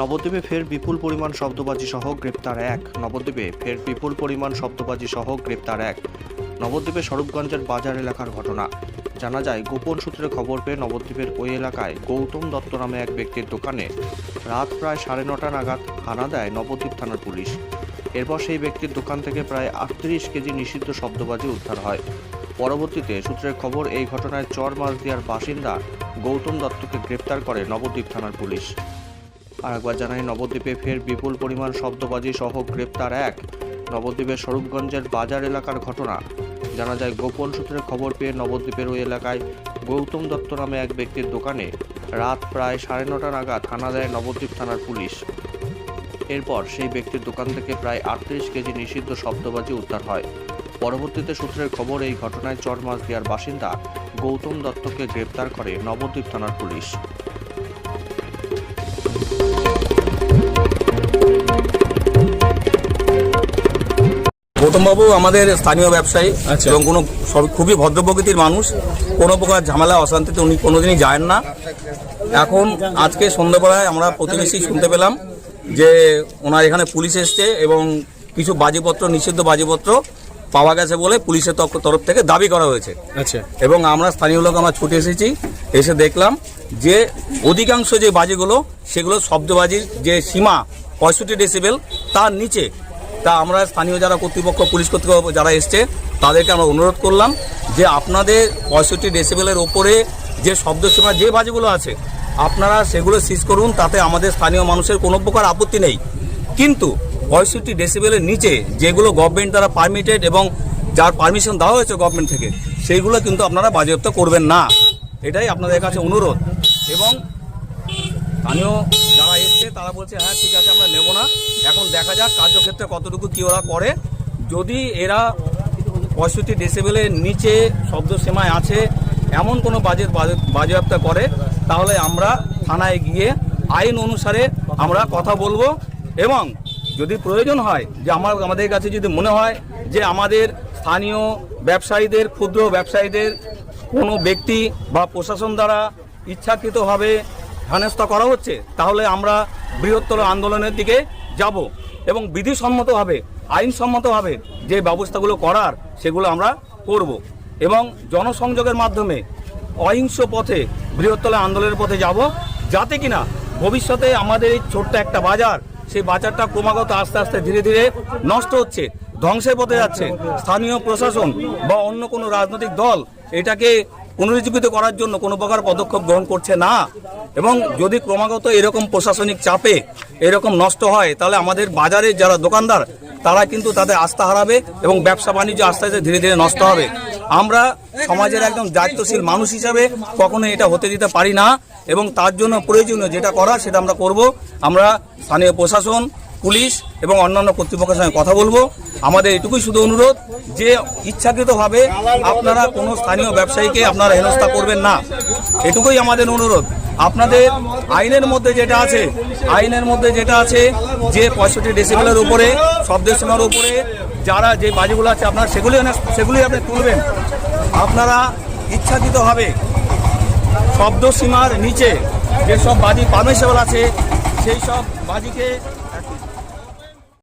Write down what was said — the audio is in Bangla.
নবদ্বীপে ফের বিপুল পরিমাণ শব্দবাজি সহ গ্রেপ্তার এক। নবদ্বীপে ফের বিপুল পরিমাণ শব্দবাজি সহ গ্রেপ্তার এক। নবদ্বীপে স্বরূপগঞ্জের বাজার এলাকার ঘটনা। জানা যায়, গোপন সূত্রে খবর পেয়ে নবদ্বীপের ওই এলাকায় গৌতম দত্ত নামে এক ব্যক্তির দোকানে রাত প্রায় সাড়ে নটা নাগাদ হানা দেয় নবদ্বীপ থানার পুলিশ। এরপর সেই ব্যক্তির দোকান থেকে প্রায় আটত্রিশ কেজি নিষিদ্ধ শব্দবাজি উদ্ধার হয়। পরবর্তীতে সূত্রের খবর, এই ঘটনায় চর মাছদিয়ার বাসিন্দা গৌতম দত্তকে গ্রেপ্তার করে নবদ্বীপ থানার পুলিশ। আর একবার জানাই, নবদ্বীপে ফের বিপুল পরিমাণ শব্দবাজি সহ গ্রেপ্তার এক। নবদ্বীপের স্বরূপগঞ্জের বাজার এলাকার ঘটনা। জানা যায়, গোপন সূত্রে খবর পেয়ে নবদ্বীপের ওই এলাকায় গৌতম দত্ত নামে এক ব্যক্তির দোকানে রাত প্রায় সাড়ে নটা নাগাদ হানা দেয় নবদ্বীপ থানার পুলিশ। এরপর সেই ব্যক্তির দোকান থেকে প্রায় আটত্রিশ কেজি নিষিদ্ধ শব্দবাজি উদ্ধার হয়। পরবর্তীতে সূত্রের খবর, এই ঘটনায় চরমাস দেওয়ার বাসিন্দা গৌতম দত্তকে গ্রেপ্তার করে নবদ্বীপ থানার পুলিশ। গৌতমবাবু আমাদের স্থানীয় ব্যবসায়ী আচ্ছা। এবং কোনো সব খুবই ভদ্র প্রকৃতির মানুষ কোনো প্রকার ঝামেলা অশান্তিতে উনি কোনোদিনই যায় না। এখন আজকে সন্ধ্যাবেলায় আমরা প্রতিবেশী শুনতে পেলাম যে ওনার এখানে পুলিশ এসছে এবং কিছু বাজিপত্র নিষিদ্ধ বাজিপত্র পাওয়া গেছে বলে পুলিশের তরফ থেকে দাবি করা হয়েছে। আচ্ছা। এবং আমরা স্থানীয় লোক আমরা ছুটে এসেছি এসে দেখলাম যে অধিকাংশ যে বাজিগুলো সেগুলো শব্দবাজির যে সীমা পঁয়ষট্টি ডেসিবেল তার নিচে তা আমরা স্থানীয় যারা কর্তৃপক্ষ, পুলিশ কর্তৃপক্ষ যারা এসছে, তাদেরকে আমরা অনুরোধ করলাম যে আপনাদের পঁয়ষট্টি ডেসিবেলের ওপরে যে শব্দ সীমা যে বাজিগুলো আছে, আপনারা সেগুলো সিজ করুন, তাতে আমাদের স্থানীয় মানুষের কোনো প্রকার আপত্তি নেই। কিন্তু পঁয়ষট্টি ডেসিবেলের নিচে যেগুলো গভর্নমেন্ট দ্বারা পারমিটেড এবং যার পারমিশন দেওয়া হয়েছে গভর্নমেন্ট থেকে, সেইগুলো কিন্তু আপনারা বাজেয়াপ্ত করবেন না। এটাই আপনাদের কাছে অনুরোধ। এবং স্থানীয় যারা এসছে তারা বলছে হ্যাঁ ঠিক আছে, আমরা নেব না। এখন দেখা যাক কার্যক্ষেত্রে কতটুকু কী ওরা করে। যদি এরা পঁয়ষট্টি ডেসিবেলের নিচে শব্দ সীমায় আছে, এমন কোনো বাজেট বাজেয়াপ্ত করে, তাহলে আমরা থানায় গিয়ে আইন অনুসারে আমরা কথা বলব এবং যদি প্রয়োজন হয়, যে আমার আমাদের কাছে যদি মনে হয় যে আমাদের স্থানীয় ব্যবসায়ীদের, ক্ষুদ্র ব্যবসায়ীদের কোনো ব্যক্তি বা প্রশাসন দ্বারা ইচ্ছাকৃতভাবে হেনস্থা করা হচ্ছে, তাহলে আমরা বৃহত্তর আন্দোলনের দিকে যাব এবং বিধিসম্মতভাবে, আইনসম্মতভাবে যে ব্যবস্থাগুলো করার সেগুলো আমরা করব এবং জনসংযোগের মাধ্যমে অহিংস পথে, বৃহত্তর আন্দোলনের পথে যাব যাতে কিনা ভবিষ্যতে আমাদের এই ছোট্ট একটা বাজার, সেই বাজারটা ক্রমাগত আস্তে আস্তে ধীরে ধীরে নষ্ট হচ্ছে, ধ্বংসের পথে যাচ্ছে। স্থানীয় প্রশাসন বা অন্য কোনো রাজনৈতিক দল এটাকে পুনরুজ্জীবিত করার জন্য কোনো প্রকার পদক্ষেপ গ্রহণ করছে না। এবং যদি ক্রমাগত এরকম প্রশাসনিক চাপে এরকম নষ্ট হয়, তাহলে আমাদের বাজারের যারা দোকানদার, তারা কিন্তু তাদের আস্থা হারাবে এবং ব্যবসা বাণিজ্য আস্তে আস্তে ধীরে ধীরে নষ্ট হবে। আমরা সমাজের একদম দায়িত্বশীল মানুষ হিসাবে কখনো এটা হতে দিতে পারি না এবং তার জন্য প্রয়োজনীয় যেটা করা সেটা আমরা করব। আমরা স্থানীয় প্রশাসন পুলিশ এবং অন্যান্য কর্তৃপক্ষের সঙ্গে কথা বলব। আমাদের এটুকুই শুধু অনুরোধ যে ইচ্ছাকৃতভাবে আপনারা কোনো স্থানীয় ব্যবসায়ীকে আপনারা হেনস্থা করবেন না। এটুকুই আমাদের অনুরোধ। আপনাদের আইনের মধ্যে যেটা আছে, আইনের মধ্যে যেটা আছে যে পঁয়ষট্টি ডেসিবেলের উপরে শব্দের সীমার উপরে যারা যে বাজিগুলো আছে আপনারা সেগুলি সেগুলি আপনি তুলবেন। আপনারা ইচ্ছাকৃতভাবে শব্দ সীমার নিচে যেসব বাজি পারমিশেবল আছে, সেই সব বাজিকে